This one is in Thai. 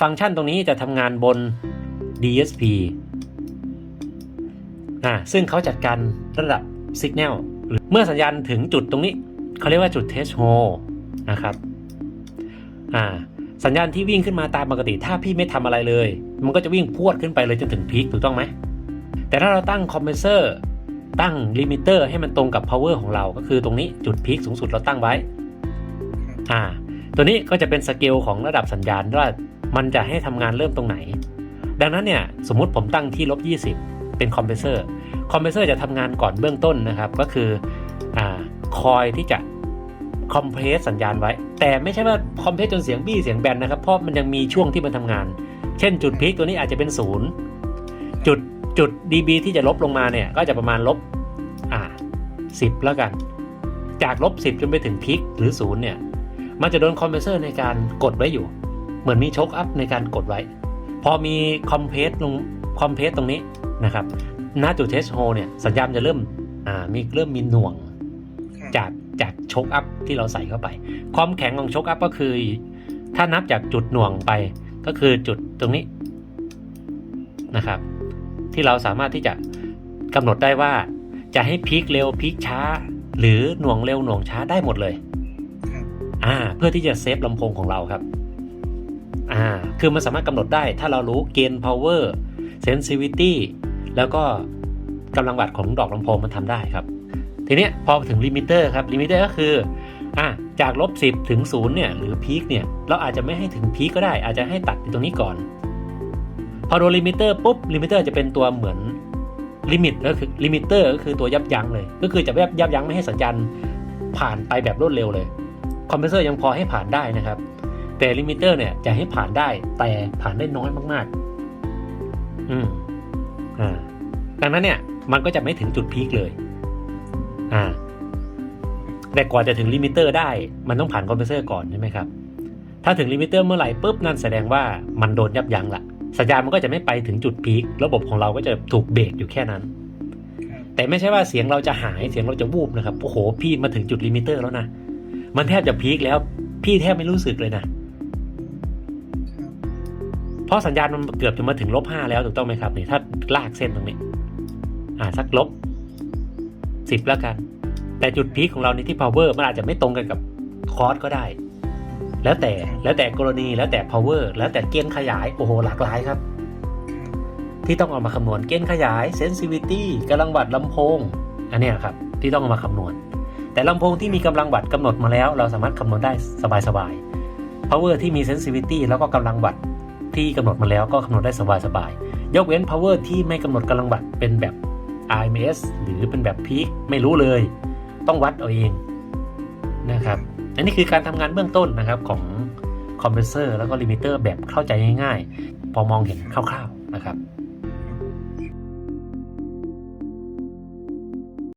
ฟังก์ชันตรงนี้จะทำงานบน DSP อ่าซึ่งเขาจัดการระดับ Signal หรือเมื่อสัญญาณถึงจุดตรงนี้ เขาเรียกว่าจุด Test Hole นะครับอ่าสัญญาณที่วิ่งขึ้นมาตามปกติ ถ้าพี่ไม่ทำอะไรเลย มันก็จะวิ่งพรวดขึ้นไปเลยจนถึงพีคถูกต้องไหม แต่ถ้าเราตั้งคอมเพรสเซอร์ตั้งลิมิเตอร์ให้มันตรงกับ power ของเราก็คือตรงนี้จุดพีคสูงสุดเราตั้งไว้อ่าตัวนี้ก็จะเป็นสเกลของระดับสัญญาณว่า มันจะให้ทำงานเริ่มตรงไหน ดังนั้นเนี่ยสมมุติผมตั้งที่ลบ20 เป็นคอมเพรสเซอร์คอมเพรสเซอร์จะทำงานก่อนเบื้องต้นนะครับ ก็คืออคอยที่จะคอมเพรสสัญญาณไว้ แต่ไม่ใช่ว่าคอมเพรสจนเสียงบี้เสียงแบนนะครับ เพราะมันยังมีช่วงที่มันทำงาน เช่นจุดพีคตัวนี้อาจจะเป็นศูนย์จุดจุด dB ที่จะลบลงมาเนี่ยก็จะประมาณลบอ่าสิบแล้วกัน จากลบสิบจนไปถึงพีคหรือศูนย์เนี่ย มันจะโดนคอมเพรสเซอร์ในการกดไว้อยู่ เหมือนมีโชคอัพในการกดไว้ พอมีคอมเพรสลงคอมเพรสตรงนี้นะครับหน้าจุดเทสโฮเนี่ยสัญญาณจะเริ่มอ่ามีเริ่มมีหน่วงจากจากโชคอัพที่เราใส่เข้าไป ความแข็งของโชคอัพก็คือ ถ้านับจากจุดหน่วงไปก็คือจุดตรงนี้นะครับ ที่เราสามารถที่จะกำหนดได้ว่าจะให้พีคเร็วพีคช้า หรือหน่วงเร็วหน่วงช้าได้หมดเลยครับอ่าเพื่อที่จะเซฟลำโพงของเราครับ อ่าคือมันสามารถกำหนดได้ถ้าเรารู้เกณฑ์ power sensitivity แล้วก็กำลังวัดของดอกลำโพงมันทำได้ครับ ทีนี้พอถึงลิมิเตอร์ครับลิมิเตอร์ก็คืออะจากลบ10 ถึง0เนี่ยหรือพีคเนี่ยเราอาจจะไม่ให้ถึงพีคก็ได้ อาจจะให้ตัดอยู่ตรงนี้ก่อน พอโดนลิมิเตอร์ปุ๊บลิมิเตอร์จะเป็นตัวเหมือนลิมิตก็คือลิมิเตอร์ก็คือตัวยับยั้งเลย ก็คือจะยับยับยั้งไม่ให้สัญญาณผ่านไปแบบรวดเร็วเลยคอมเพรสเซอร์ยังพอให้ผ่านได้นะครับ แต่ลิมิเตอร์เนี่ยจะให้ผ่านได้แต่ผ่านได้น้อยมากๆ อืมอ่าดังนั้นเนี่ยมันก็จะไม่ถึงจุดพีคเลย อ่า แต่กว่าจะถึงลิมิเตอร์ได้มันต้องผ่านคอมเพรสเซอร์ก่อนใช่ไหมครับ ถ้าถึงลิมิเตอร์เมื่อไหร่ปุ๊บนั่นแสดงว่ามันโดนยับยั้งละสัญญาณมันก็จะไม่ไปถึงจุดพีคระบบของเราก็จะถูกเบรกอยู่แค่นั้นครับแต่ไม่ใช่ว่าเสียงเราจะหายเสียงเราจะวูบนะครับ โอ้โห พี่มาถึงจุดลิมิเตอร์แล้วนะ มันแทบจะพีคแล้ว พี่แทบไม่รู้สึกเลยนะครับ เพราะสัญญาณมันเกือบจะมาถึงลบห้าแล้วถูกต้องไหมครับนี่ถ้าลากเส้นตรงนี้ อ่าสักลบสิบแล้วกัน แต่จุดพีคของเราในที่ power มันอาจจะไม่ตรงกันกับคอร์สก็ได้ แล้วแต่แล้วแต่กรณีแล้วแต่ power แล้วแต่เกณฑ์ขยายโอ้โหหลากหลายครับ ที่ต้องเอามาคำนวณเกณฑ์ขยาย sensitivity กำลังวัดลำโพงอันนี้ครับที่ต้องเอามาคำนวณ แต่ลำโพงที่มีกำลังวัดกำหนดมาแล้ว เราสามารถคำนวณได้สบายๆ power ที่มี sensitivity แล้วก็กำลังวัด ที่กำหนดมาแล้วก็คำนวณได้สบายๆ ยกเว้น power ที่ไม่กำหนดกำลังวัดเป็นแบบ RMS หรือเป็นแบบ peak ไม่รู้เลย ต้องวัดเอาเองนะครับอันนี้คือการทำงานเบื้องต้นนะครับของคอมเพรสเซอร์แล้วก็ลิมิเตอร์แบบเข้าใจง่ายๆ พอมองเห็นคร่าวๆนะครับ